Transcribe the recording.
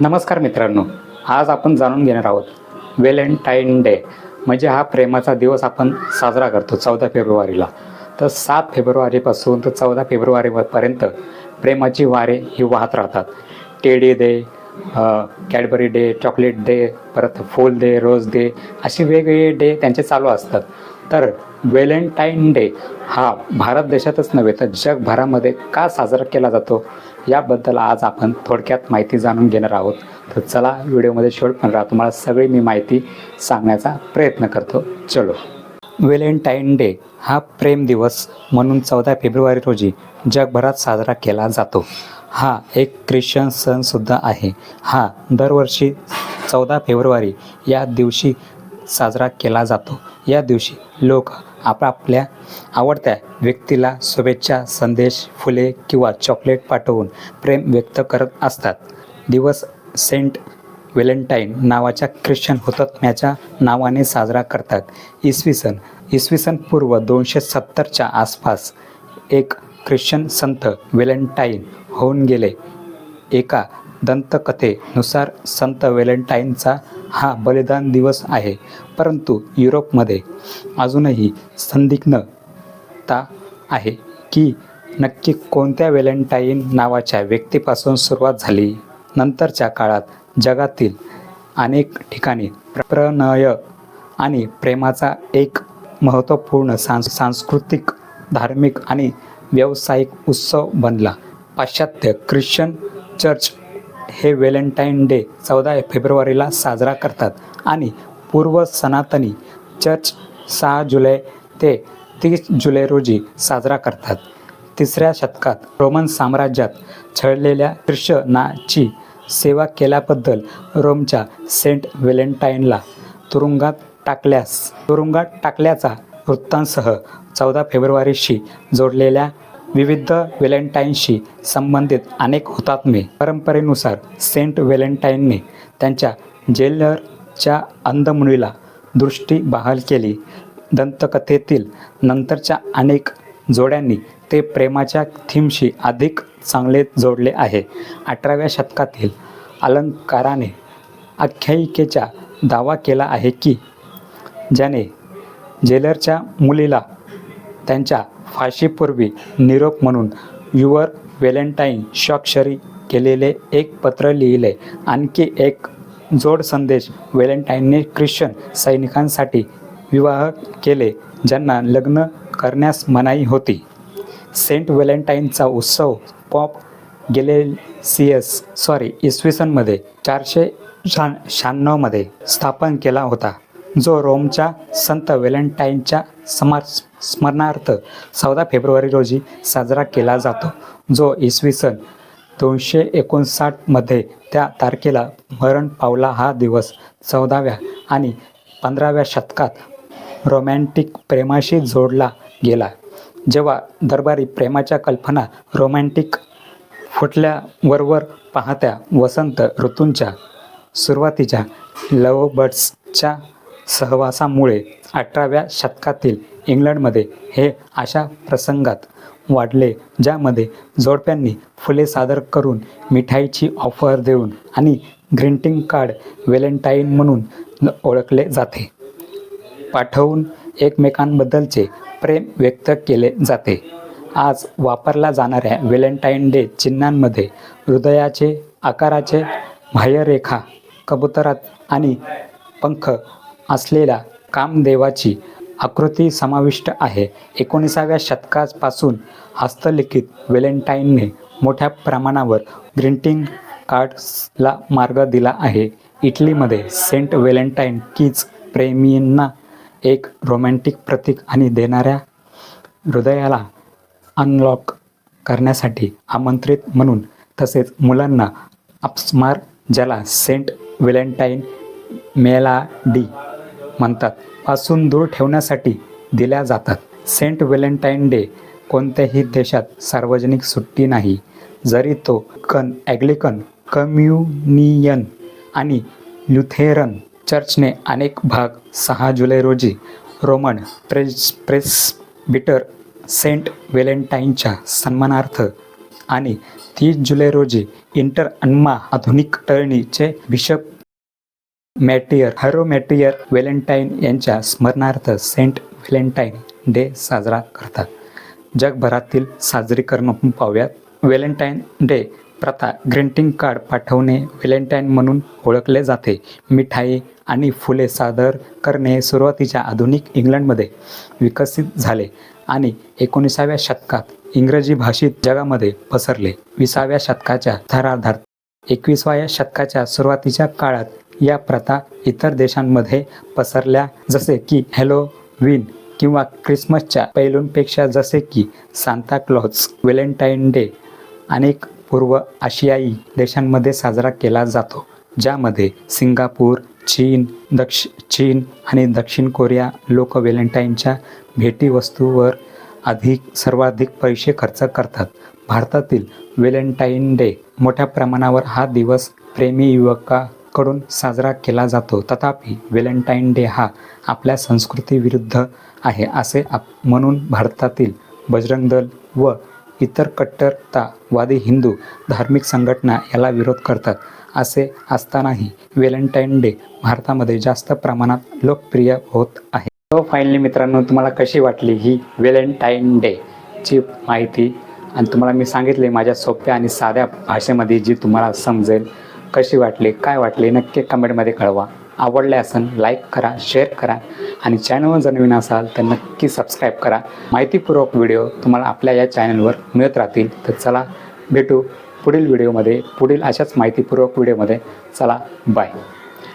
नमस्कार मित्रांनो आज आपण जाणून घेणार आहोत व्हॅलेंटाईन डे. म्हणजे हा प्रेमाचा दिवस आपण साजरा करतो चौदा फेब्रुवारीला. तर सात फेब्रुवारीपासून तर चौदा फेब्रुवारीपर्यंत प्रेमाची वारे ही वाहत राहतात. Teddy day Cadbury day chocolate day परत फूल डे रोज डे असे वेगवेगळे डे त्यांचे चालू असतात. तर व्हॅलेंटाईन डे हा भारत देशातच नव्हे तर जगभरामध्ये का साजरा केला जातो? याबद्दल आज आपण थोडक्यात माहिती जाणून घेणार आहोत. तर चला व्हिडिओमध्ये शेवटपर्यंत राहा. तुम्हाला सगळी मी माहिती सांगण्याचा प्रयत्न करतो. चलो. व्हॅलेंटाईन डे हा प्रेम दिवस म्हणून चौदा फेब्रुवारी रोजी जगभरात साजरा केला जातो. हा एक ख्रिश्चन सणसुद्धा आहे. हा दरवर्षी चौदा फेब्रुवारी या दिवशी साजरा केला जातो. या दिवशी लोक आपापल्या आवडत्या व्यक्तीला शुभेच्छा संदेश फुले किंवा चॉकलेट पाठवून प्रेम व्यक्त करत असतात. दिवस सेंट व्हॅलेंटाईन नावाच्या ख्रिश्चन हुतात्म्याच्या नावाने साजरा करतात. इसवी सन इसवी सन पूर्व दोनशे सत्तरच्या आसपास एक ख्रिश्चन संत व्हॅलेंटाईन होऊन गेले. एका दंतकथेनुसार संत व्हॅलेंटाईनचा हा बलिदान दिवस आहे. परंतु युरोपमध्ये अजूनही संदिग्धता आहे की नक्की कोणत्या व्हॅलेंटाईन नावाच्या व्यक्तीपासून सुरुवात झाली? नंतरच्या काळात जगातील अनेक ठिकाणी प्रणय आणि प्रेमाचा एक महत्त्वपूर्ण सांस सांस्कृतिक धार्मिक आणि व्यावसायिक उत्सव बनला. पाश्चात्य ख्रिश्चन चर्च हे व्हॅलेंटाईन डे चौदा फेब्रुवारीला साजरा करतात आणि पूर्व सनातनी चर्च सहा जुलै ते तीस जुलै रोजी साजरा करतात. तिसऱ्या शतकात रोमन साम्राज्यात छळलेल्या ख्रिश्चनाची सेवा केल्याबद्दल रोमच्या सेंट व्हॅलेंटाईनला तुरुंगात टाकल्यास तुरुंगात टाकल्याचा वृत्तांसह चौदा फेब्रुवारीशी जोडलेल्या विविध व्हॅलेंटाईनशी संबंधित अनेक हुतात्मे परंपरेनुसार सेंट व्हॅलेंटाईनने त्यांच्या जेलरच्या अंधमुनीला दृष्टी बहाल केली. दंतकथेतील नंतरच्या अनेक जोड्यांनी ते प्रेमाच्या थीमशी अधिक चांगले जोडले आहे. अठराव्या शतकातील अलंकाराने आख्यायिकेचा दावा केला आहे की ज्याने जेलरच्या मुलीला त्यांच्या फाशीपूर्वी निरोप म्हणून युवर व्हॅलेंटाईन स्वाक्षरी केलेले एक पत्र लिहिले. आणखी एक जोड संदेश व्हॅलेंटाईनने ख्रिश्चन सैनिकांसाठी विवाह केले ज्यांना लग्न करण्यास मनाई होती. सेंट व्हॅलेंटाईनचा उत्सव पॉप गेलेसियस सॉरी इसवी सनमध्ये चारशे शहा शहाण्णवमध्ये स्थापन केला होता. जो रोमच्या संत व्हॅलेंटाईनच्या समार स्मरणार्थ चौदा फेब्रुवारी रोजी साजरा केला जातो जो इसवी सन दोनशे एकोणसाठमध्ये त्या तारखेला मरण पावला हा दिवस चौदाव्या आणि पंधराव्या शतकात रोमॅन्टिक प्रेमाशी जोडला गेला. जेव्हा दरबारी प्रेमाच्या कल्पना रोमॅन्टिक फुटल्यावरवर पाहत्या वसंत ऋतूंच्या सुरुवातीच्या लवबर्ड्सच्या सहवासामुळे अठराव्या शतकातील इंग्लंडमध्ये हे अशा प्रसंगात वाढले ज्यामध्ये जोडप्यांनी फुले सादर करून मिठाईची ऑफर देऊन आणि ग्रिंटिंग कार्ड व्हॅलेंटाईन म्हणून ओळखले जाते. पाठवून एकमेकांबद्दलचे प्रेम व्यक्त केले जाते. आज वापरला जाणाऱ्या व्हॅलेंटाईन डे चिन्हांमध्ये हृदयाचे आकाराचे बाह्यरेखा कबुतरात आणि पंख असलेल्या कामदेवाची आकृती समाविष्ट आहे. एकोणीसाव्या शतकापासून हस्तलिखित व्हॅलेंटाईनने मोठ्या प्रमाणावर ग्रिंटिंग कार्ड्सला मार्ग दिला आहे. इटलीमध्ये सेंट व्हॅलेंटाईन कीज प्रेमींना एक रोमॅन्टिक प्रतीक आणि देणाऱ्या हृदयाला अनलॉक करण्यासाठी आमंत्रित म्हणून तसेच मुलांना अपस्मार ज्याला सेंट व्हॅलेंटाईन मेलाडी म्हणतात. पासून दूर ठेवण्यासाठी दिल्या जातात. सेंट व्हॅलेंटाईन डे कोणत्याही देशात सार्वजनिक सुट्टी नाही. जरी तो कन ॲग्लिकन कम्युनियन आणि ल्युथेरन चर्चने अनेक भाग सहा जुलै रोजी रोमन प्रेस प्रेस बिटर सेंट व्हॅलेंटाईनच्या सन्मानार्थ आणि तीस जुलै रोजी इंटर अन्मा आधुनिक टळणीचे बिशप मॅटियर हॅरो मॅटियर व्हॅलेंटाईन यांच्या स्मरणार्थ सेंट व्हॅलेंटाईन डे साजरा करतात. जगभरातील साजरीकरण आपण पाहूयात. व्हॅलेंटाईन डे प्रथा ग्रीटिंग कार्ड पाठवणे व्हॅलेंटाईन म्हणून ओळखले जाते. मिठाई आणि फुले सादर करणे सुरुवातीच्या आधुनिक इंग्लंडमध्ये विकसित झाले आणि एकोणीसाव्या शतकात इंग्रजी भाषित जगामध्ये पसरले. विसाव्या शतकाच्या थराधार एकविसाव्या शतकाच्या सुरुवातीच्या काळात या प्रथा इतर देशांमध्ये पसरल्या. जसे की हॅलोविन किंवा ख्रिसमसच्या पैलूंपेक्षा जसे की सांता क्लॉज व्हॅलेंटाईन डे अनेक पूर्व आशियाई देशांमध्ये साजरा केला जातो. ज्यामध्ये सिंगापूर चीन दक्ष चीन आणि दक्षिण कोरिया लोक व्हॅलेंटाईनच्या भेटीवस्तूवर अधिक सर्वाधिक पैसे खर्च करतात. भारतातील व्हॅलेंटाईन डे मोठ्या प्रमाणावर हा दिवस प्रेमी कडून साजरा केला जातो. तथापि व्हॅलेंटाईन डे हा आपल्या संस्कृतीविरुद्ध आहे असे आप म्हणून भारतातील बजरंग दल व इतर कट्टरतावादी हिंदू धार्मिक संघटना याला विरोध करतात. असे असतानाही व्हॅलेंटाईन डे भारतामध्ये जास्त प्रमाणात लोकप्रिय होत आहे. हो, तो फायनली मित्रांनो तुम्हाला कशी वाटली ही व्हॅलेंटाईन डे ची माहिती? आणि तुम्हाला मी सांगितले माझ्या सोप्या आणि साध्या भाषेमध्ये जी तुम्हाला समजेल. कशी वाटली काय वाटली नक्की कमेंटमध्ये कळवा. आवडले असेल लाईक करा शेअर करा. आणि चॅनलवर जर नवीन असाल तर नक्की सबस्क्राईब करा. माहितीपूर्वक व्हिडिओ तुम्हाला आपल्या या चॅनलवर मिळत राहतील. तर चला भेटू पुढील व्हिडिओमध्ये पुढील अशाच माहितीपूर्वक व्हिडिओमध्ये चला बाय